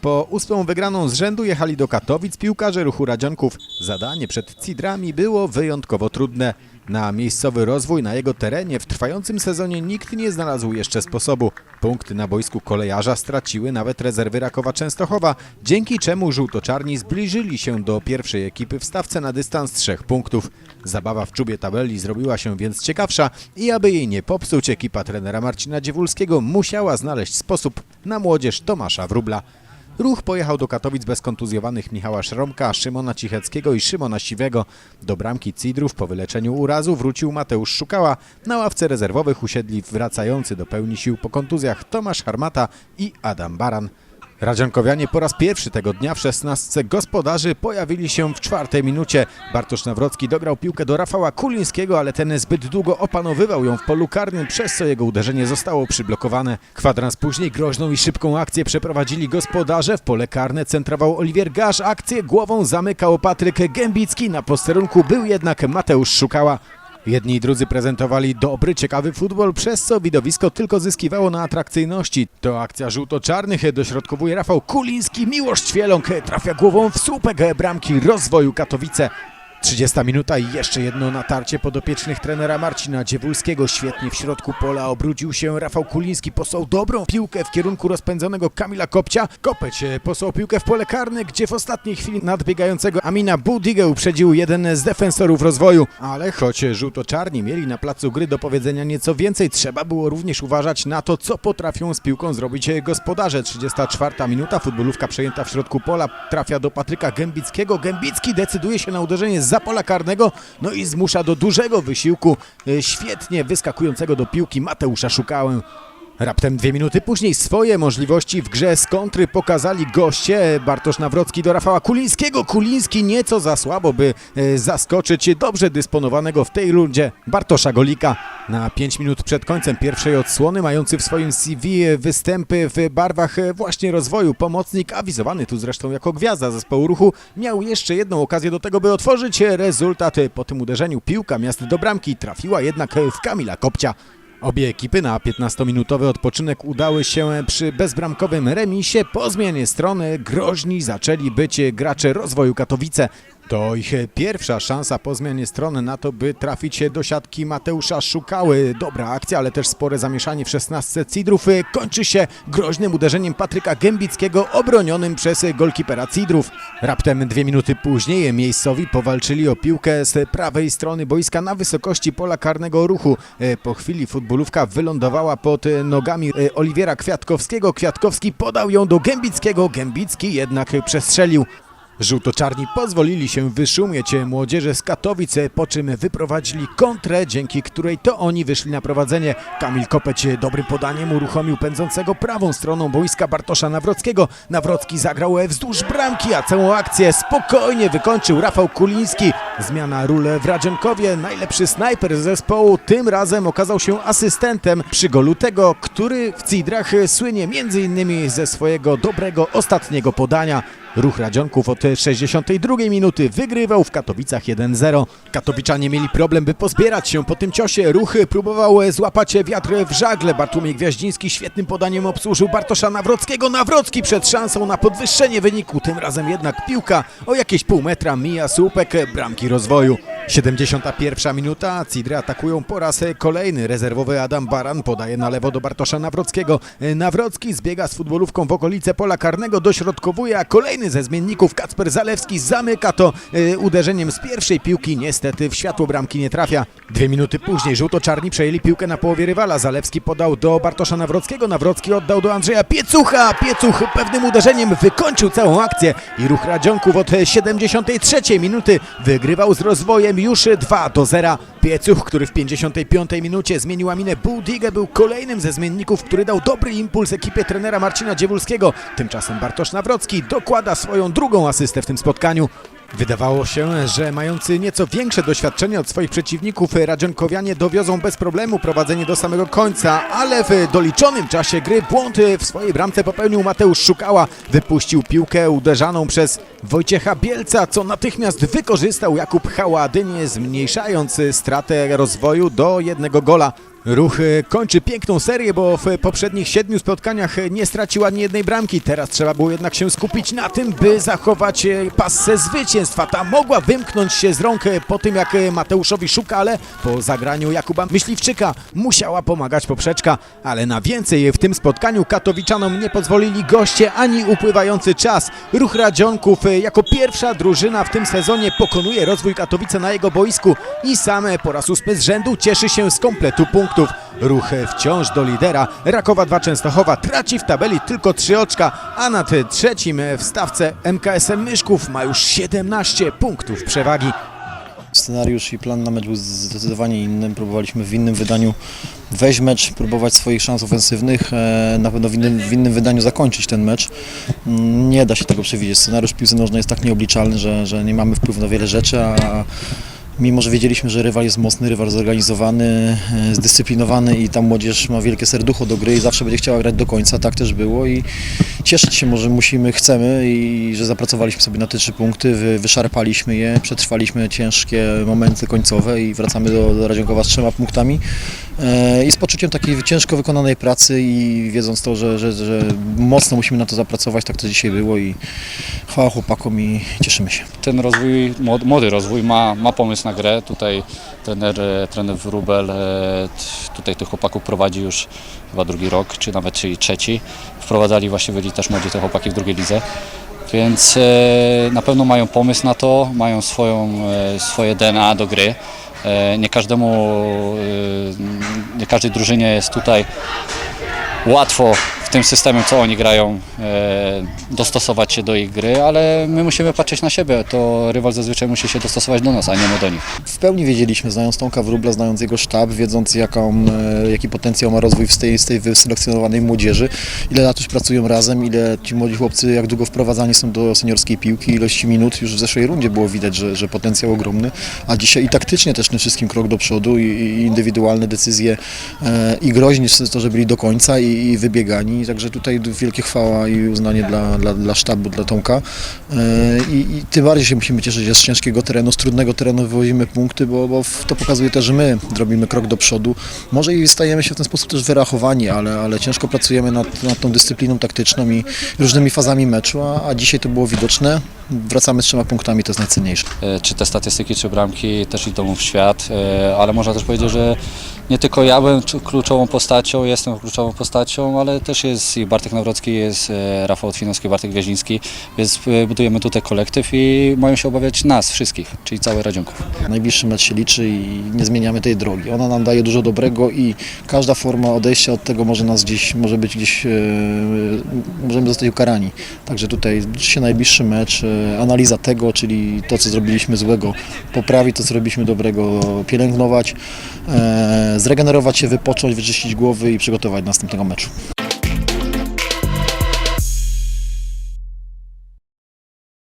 Po ósmą wygraną z rzędu jechali do Katowic piłkarze ruchu Radzionków. Zadanie przed Cidrami było wyjątkowo trudne. Na miejscowy rozwój na jego terenie w trwającym sezonie nikt nie znalazł jeszcze sposobu. Punkty na boisku kolejarza straciły nawet rezerwy Rakowa Częstochowa, dzięki czemu żółtoczarni zbliżyli się do pierwszej ekipy w stawce na dystans trzech punktów. Zabawa w czubie tabeli zrobiła się więc ciekawsza i aby jej nie popsuć, ekipa trenera Marcina Dziewulskiego musiała znaleźć sposób na młodzież Tomasza Wróbla. Ruch pojechał do Katowic bez kontuzjowanych Michała Szromka, Szymona Cicheckiego i Szymona Siwego. Do bramki Cidrów po wyleczeniu urazu wrócił Mateusz Szukała. Na ławce rezerwowych usiedli wracający do pełni sił po kontuzjach Tomasz Harmata i Adam Baran. Radzionkowianie po raz pierwszy tego dnia w szesnastce gospodarzy pojawili się w czwartej minucie. Bartosz Nawrocki dograł piłkę do Rafała Kulińskiego, ale ten zbyt długo opanowywał ją w polu karnym, przez co jego uderzenie zostało przyblokowane. Kwadrans później groźną i szybką akcję przeprowadzili gospodarze. W pole karne centrował Oliwier Gasz, akcję głową zamykał Patryk Gębicki. Na posterunku był jednak Mateusz Szukała. Jedni i drudzy prezentowali dobry, ciekawy futbol, przez co widowisko tylko zyskiwało na atrakcyjności. To akcja żółto-czarnych, dośrodkowuje Rafał Kuliński, Miłosz Ćwieląg trafia głową w słupek bramki rozwoju Katowice. 30 minuta i jeszcze jedno natarcie podopiecznych trenera Marcina Dziewulskiego. Świetnie w środku pola obrócił się Rafał Kuliński. Posłał dobrą piłkę w kierunku rozpędzonego Kamila Kopcia. Kopeć e, posłał piłkę w pole karne, gdzie w ostatniej chwili nadbiegającego Amina Budigę uprzedził jeden z defensorów rozwoju. Ale choć żółto-czarni mieli na placu gry do powiedzenia nieco więcej, trzeba było również uważać na to, co potrafią z piłką zrobić gospodarze. 34 minuta, futbolówka przejęta w środku pola, trafia do Patryka Gębickiego. Gębicki decyduje się na uderzenie za pola karnego, no i zmusza do dużego wysiłku e, świetnie wyskakującego do piłki Mateusza Szukałę. Raptem dwie minuty później swoje możliwości w grze z kontry pokazali goście. Bartosz Nawrocki do Rafała Kulińskiego. Kuliński nieco za słabo, by e, zaskoczyć dobrze dysponowanego w tej rundzie Bartosza Golika. Na 5 minut przed końcem pierwszej odsłony, mający w swoim CV występy w barwach e, właśnie rozwoju, pomocnik, awizowany tu zresztą jako gwiazda zespołu ruchu, miał jeszcze jedną okazję do tego, by otworzyć rezultat. Po tym uderzeniu piłka miast do bramki trafiła jednak w Kamila Kopcia. Obie ekipy na 15-minutowy odpoczynek udały się przy bezbramkowym remisie. Po zmianie strony groźni zaczęli być gracze rozwoju Katowice. To ich pierwsza szansa po zmianie strony na to, by trafić do siatki Mateusza Szukały. Dobra akcja, ale też spore zamieszanie w 16 Cidrów kończy się groźnym uderzeniem Patryka Gębickiego obronionym przez golkipera Cidrów. Raptem dwie minuty później miejscowi powalczyli o piłkę z prawej strony boiska na wysokości pola karnego ruchu. Po chwili futbolówka wylądowała pod nogami Oliwiera Kwiatkowskiego. Kwiatkowski podał ją do Gębickiego. Gębicki jednak przestrzelił. Żółtoczarni pozwolili się wyszumieć młodzieży z Katowic, po czym wyprowadzili kontrę, dzięki której to oni wyszli na prowadzenie. Kamil Kopeć dobrym podaniem uruchomił pędzącego prawą stroną boiska Bartosza Nawrockiego. Nawrocki zagrał wzdłuż bramki, a całą akcję spokojnie wykończył Rafał Kuliński. Zmiana ról w Radzionkowie. Najlepszy snajper zespołu tym razem okazał się asystentem przy golu tego, który w Cidrach słynie m.in. ze swojego dobrego ostatniego podania. Ruch Radzionków od 62 minuty wygrywał w Katowicach 1-0. Katowiczanie mieli problem, by pozbierać się po tym ciosie. Ruch próbował złapać wiatr w żagle. Bartłomiej Gwiaździński świetnym podaniem obsłużył Bartosza Nawrockiego. Nawrocki przed szansą na podwyższenie wyniku. Tym razem jednak piłka o jakieś pół metra mija słupek bramki rozwoju. 71 minuta, Cidry atakują po raz kolejny. Rezerwowy Adam Baran podaje na lewo do Bartosza Nawrockiego. Nawrocki zbiega z futbolówką w okolice pola karnego, dośrodkowuje, a kolejny ze zmienników Kacper Zalewski zamyka to e, uderzeniem z pierwszej piłki. Niestety w światło bramki nie trafia. Dwie minuty później żółto-czarni przejęli piłkę na połowie rywala. Zalewski podał do Bartosza Nawrockiego, Nawrocki oddał do Andrzeja Piecucha. Piecuch pewnym uderzeniem wykończył całą akcję i ruch Radzionków od 73 minuty wygrywał z rozwojem już 2 do 0. Piecuch, który w 55 minucie zmienił Aminę Budigę, był kolejnym ze zmienników, który dał dobry impuls ekipie trenera Marcina Dziewulskiego. Tymczasem Bartosz Nawrocki dokłada swoją drugą asystę w tym spotkaniu. Wydawało się, że mający nieco większe doświadczenie od swoich przeciwników Radzionkowianie dowiozą bez problemu prowadzenie do samego końca, ale w doliczonym czasie gry błąd w swojej bramce popełnił Mateusz Szukała. Wypuścił piłkę uderzaną przez Wojciecha Bielca, co natychmiast wykorzystał Jakub Haładynie, zmniejszając stratę rozwoju do jednego gola. Ruch e, kończy piękną serię, bo w poprzednich siedmiu spotkaniach e, nie stracił ani jednej bramki. Teraz trzeba było jednak się skupić na tym, by zachować e, pasę zwycięstwa. Ta mogła wymknąć się z rąk po tym, jak Mateuszowi szuka, ale po zagraniu Jakuba Myśliwczyka musiała pomagać poprzeczka. Ale na więcej w tym spotkaniu katowiczanom nie pozwolili goście ani upływający czas. Ruch Radzionków jako pierwsza drużyna w tym sezonie pokonuje rozwój Katowice na jego boisku i same po raz ósmy z rzędu cieszy się z kompletu punktów. Ruch wciąż do lidera. Rakowa 2 Częstochowa traci w tabeli tylko 3 oczka, a nad trzecim w stawce MKS-em Myszków ma już 17 punktów przewagi. Scenariusz i plan na mecz był zdecydowanie inny. Próbowaliśmy w innym wydaniu wejść mecz, próbować swoich szans ofensywnych, e, na pewno w innym, w innym wydaniu zakończyć ten mecz. Mm, Nie da się tego przewidzieć. Scenariusz piłki nożnej jest tak nieobliczalny, że, że nie mamy wpływu na wiele rzeczy, a mimo, że wiedzieliśmy, że rywal jest mocny, rywal zorganizowany, e, zdyscyplinowany i ta młodzież ma wielkie serducho do gry i zawsze będzie chciała grać do końca, tak też było i cieszyć się może musimy, chcemy i że zapracowaliśmy sobie na te trzy punkty, wy, wyszarpaliśmy je, przetrwaliśmy ciężkie momenty końcowe i wracamy do, do Radzionkowa z trzema punktami e, i z poczuciem takiej ciężko wykonanej pracy i wiedząc to, że, że, że mocno musimy na to zapracować, tak to dzisiaj było i chwała chłopakom i cieszymy się. ten rozwój, młody, rozwój ma, ma pomysł na grę. Tutaj trener, e, trener Wróbel e, tutaj tych chłopaków prowadzi już chyba drugi rok, czy nawet czyli trzeci. Wprowadzali właśnie byli też młodzi te chłopaki w drugiej lidze. Więc e, na pewno mają pomysł na to, mają swoją, swoje DNA do gry. Nie każdemu, nie każdej drużynie jest tutaj łatwo tym systemie, co oni grają, e, dostosować się do ich gry, ale my musimy patrzeć na siebie. To rywal zazwyczaj musi się dostosować do nas, a nie my do nich. W pełni wiedzieliśmy, znając Tomka Wróbla, znając jego sztab, wiedząc jaką, e, jaki potencjał ma rozwój z tej, z tej wyselekcjonowanej młodzieży, ile lat już pracują razem, ile ci młodzi chłopcy, jak długo wprowadzani są do seniorskiej piłki, ilości minut, już w zeszłej rundzie było widać, że, że potencjał ogromny, a dzisiaj i taktycznie też tym wszystkim krok do przodu i, i indywidualne decyzje e, i groźni to, że byli do końca i, i wybiegani, także tutaj wielkie chwała i uznanie dla, dla, dla sztabu, dla Tomka e, i, i tym bardziej się musimy cieszyć, że z ciężkiego terenu, z trudnego terenu wywozimy punkty, bo, bo to pokazuje też, że my robimy krok do przodu. Może i stajemy się w ten sposób też wyrachowani, ale, ale ciężko pracujemy nad, nad tą dyscypliną taktyczną i różnymi fazami meczu, a, a dzisiaj to było widoczne. Wracamy z trzema punktami, to jest najcenniejsze. E, Czy te statystyki, czy bramki też idą w świat, e, ale można też powiedzieć, że nie tylko ja byłem kluczową postacią, jestem kluczową postacią, ale też jest i Bartek Nawrocki, jest e, Rafał Otwinowski, Bartek Wieziński, więc budujemy tutaj kolektyw i mają się obawiać nas wszystkich, czyli całej Radzionków. Najbliższy mecz się liczy i nie zmieniamy tej drogi. Ona nam daje dużo dobrego i każda forma odejścia od tego może nas gdzieś, może być gdzieś, możemy zostać ukarani. Także tutaj liczy się najbliższy mecz, analiza tego, czyli to, co zrobiliśmy złego, poprawić to, co robiliśmy dobrego, pielęgnować, e, zregenerować się, wypocząć, wyczyścić głowy i przygotować następnego meczu.